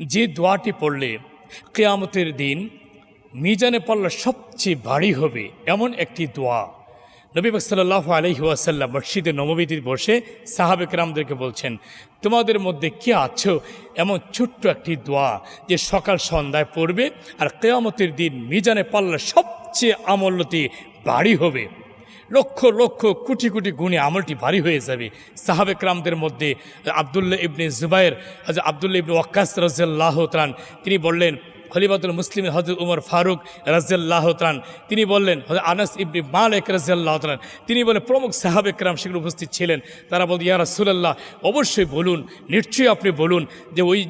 যে দোয়াটি পড়লে কেয়ামতের দিন মিজানে পড়লে সবচেয়ে ভারী হবে এমন একটি দোয়া। নবী সাল্লাহ আলহি ওয়াসাল্লাম মসজিদে নবমীতে বসে সাহাবেক রামদেরকে বলছেন, তোমাদের মধ্যে কে আছো? এমন ছোট্ট একটি দোয়া যে সকাল সন্ধ্যায় পড়বে আর কেয়ামতের দিন মিজানে পাল্লা সবচেয়ে আমলতি ভারী হবে। লক্ষ লক্ষ, কোটি কোটি গুণে আমলটি ভারী হয়ে যাবে। সাহাবেক রামদের মধ্যে আবদুল্লাহ ইবনে জুবাইর হাজর আবদুল্লাহ ইবনে ওয়াক্কাস রাজ্লাহ ত্রান তিনি বললেন, খলিফাতুল মুসলিম হজরত উমর ফারুক রাজ্লাহ ত্রান তিনি বললেন হজরত আনাস ইবনি মালিক রাজ্লাহ ত্রান তিনি বলেন প্রমুখ সাহাবেক রাম সেগুলো উপস্থিত ছিলেন। তারা বলতে ইয়া রাসুলাল্লাহ, অবশ্যই বলুন, নিশ্চয়ই আপনি বলুন যে ওই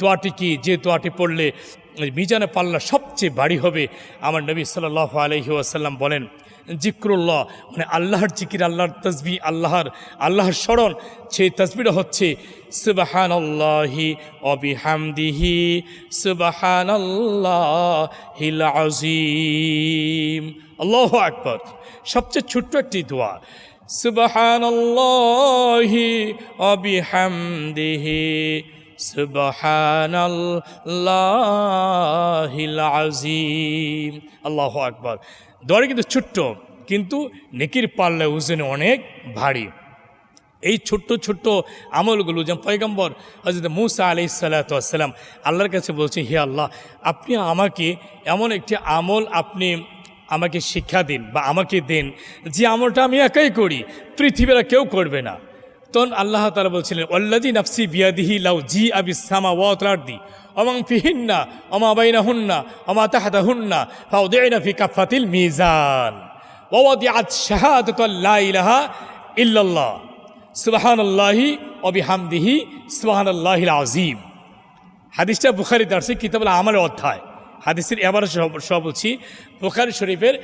দোয়াটি কি? যে দোয়াটি পড়লে মিজানে পাল্লা সবচেয়ে বাড়ি হবে। আমার নবী সাল্লাহ আলহি আসাল্লাম বলেন জিক্রুল্লাহ মানে আল্লাহর জিকির, আল্লাহর তসবি আল্লাহর আল্লাহর স্মরণ, সেই তসবিটা হচ্ছে সুবাহান আল্লাহি অবিহামদিহি সুবাহান আল্লাহিল আজিম আল্লাহ আকবর। সবচেয়ে ছোট্ট একটি দোয়া সুবাহান আল্লাহি অবিহামদিহি আজিম আল্লাহ আকবর। দরে কিন্তু ছোট্ট, কিন্তু নেকির পাল্লা ওজনে অনেক ভারী। এই ছোট্ট ছোট্ট আমলগুলো, যেমন পয়গম্বর হজরত মুসা আলি সাল্লাতাম আল্লাহর কাছে বলছে হে আল্লাহ, আপনি আমাকে এমন একটি আমল আপনি আমাকে শিক্ষা দিন বা আমাকে দিন যে আমলটা আমি একাই করি, পৃথিবীরা কেউ করবে না। তখন আল্লাহ তালা বলছিলেন অল্লাদি নাফসি বিয়াদিহি লাউ জি আবি সামা ওয়াতলার্দি অমাং ফিহিন্না অমা বাইনা হুন্না অমা তাহাদা হুন্না ফাউ দেয়না ফি কাফাতিল মিজান ওয়াদি আজ শাহাদত লা ইলাহা ইল্লাল্লাহ সুবাহান আল্লাহি অবিহামদিহি সুবাহান আল্লাহিল আজিম হাদিসটা বুখারি দার্সি কিতাবুল আমার অধ্যায়। হাদিসের এবার সব বলছি, বুখারি শরীফের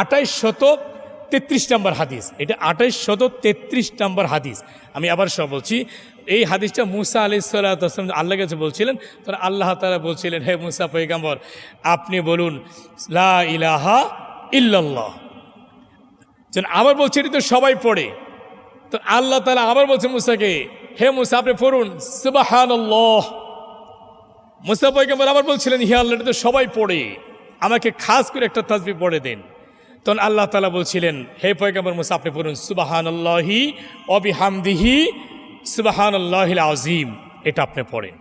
আঠাইশ শত তেত্রিশ নম্বর হাদিস। এটা আঠাইশ শত তেত্রিশ নম্বর হাদিস। আমি আবার সব বলছি, এই হাদিসটা মুসা আলি সাল্লাম আল্লাহ কাছে বলছিলেন তখন আল্লাহ তালা বলছিলেন, হে মুসা পৈগাম্বর আপনি বলুন, লা ইলাহা ইল্লাল্লাহ। যেন আবার বলছে, এটা তো সবাই পড়ে। তো আল্লাহ তালা আবার বলছে মুসাকে, হে মুসা, আপনি পড়ুন সুবাহান মুসা পৈগাম্বর আবার বলছিলেন, হে আল্লাহ তো সবাই পড়ে। আমাকে খাস করে একটা তাজবি পড়ে দেন। তখন আল্লাহ তালা বলছিলেন, হে পয়গাম্বর মুসা, আপনি পড়ুন সুবাহান আল্লাহি অবিহামদিহি সুবাহান আল্লাহিল আজিম এটা আপনি পড়েন।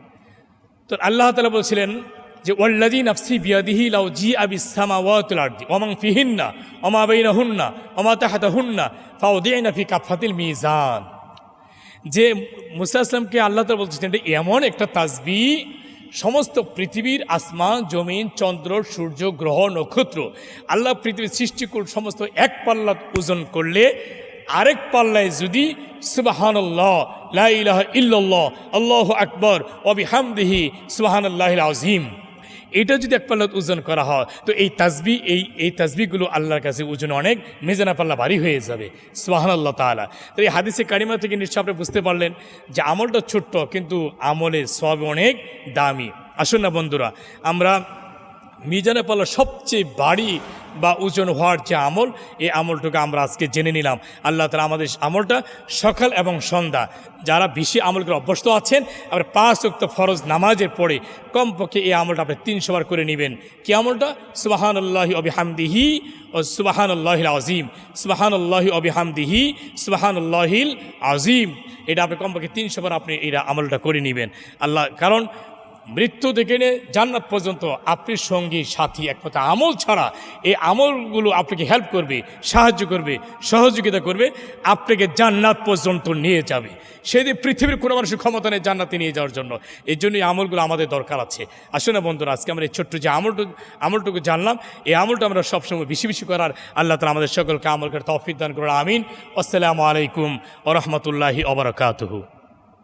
তো আল্লাহ তালা বলছিলেন যে ওল্লাদি নাফসি বিয়াদিহি লাউ জি আবি সামা ওয়াতুল আর্দি অমাং ফিহিন্না অমা বেইনা হুন্না অমা তাহাতা হুন্না ফাউ দিয়াইনা ফি কাফাতিল মিজান। যে মুসা আসলামকে আল্লাহ তালা বলছিলেন এমন একটা তাজবি সমস্ত পৃথিবীর আসমান, জমিন, চন্দ্র, সূর্য, গ্রহ, নক্ষত্র, আল্লাহ পৃথিবীর সৃষ্টি করে সমস্ত এক পাল্লা ওজন করলে আরেক পাল্লায় যদি সুবাহানল্লাহ লাহ ইহ আল্লাহ আকবর অবিহামদিহি সুবাহান আল্লাহ আজিম এটা যদি এক পাল্লা ওজন করা হয়, তো এই তাজবি এই এই তাজবিগুলো আল্লাহর কাছে ওজন অনেক, মেজানা পাল্লা ভারী হয়ে যাবে। সোহান আল্লাহ তালা তো এই হাদিসে কারিমা থেকে নিশ্চয় আপনি বুঝতে পারলেন যে আমলটা ছোট্ট, কিন্তু আমলে সব অনেক দামি। আসুন না বন্ধুরা, আমরা মিজানে পাল্লা সবচেয়ে বাড়ি বা ওজন হওয়ার যে আমল, এই আমলটুকু আমরা আজকে জেনে নিলাম। আল্লাহ তালা আমাদের আমলটা সকাল এবং সন্ধ্যা, যারা বেশি আমল করে অভ্যস্ত আছেন, আবার পাঁচ উক্ত ফরজ নামাজের পরে কমপক্ষে এই আমলটা আপনি তিনশো বার করে নেবেন। কি আমলটা? সুবাহান অবিহামদিহি ও সুবাহান আল্লাহিল আজিম সুবাহান আল্লাহি অবিহামদিহি সুবাহান আল্লাহিল আজিম এটা আপনি কমপক্ষে তিনশো বার আপনি এটা আমলটা করে নেবেন। আল্লাহ, কারণ মৃত্যু থেকে নিয়ে জান্নাত পর্যন্ত আপনি সঙ্গী, সাথী এক কথা আমল ছাড়া এই আমলগুলো আপনাকে হেল্প করবে, সাহায্য করবে, সহযোগিতা করবে, আপনাকে জান্নাত পর্যন্ত নিয়ে যাবে। সেদিন পৃথিবীর কোনো মানুষের ক্ষমতা নেই জান্নাতে নিয়ে যাওয়ার জন্য। এই জন্য এই আমলগুলো আমাদের দরকার আছে। আসলে বন্ধুরা, আজকে আমরা এই ছোট্ট যে আমলটুকু আমলটুকু জানলাম, এই আমলটা আমরা সবসময় বেশি বেশি করার আল্লাহ তালা আমাদের সকলকে আমল করে তফিক দান করার আমিন। আসসালামু আলাইকুম ওরহমতুল্লাহি ওবরাকাতহু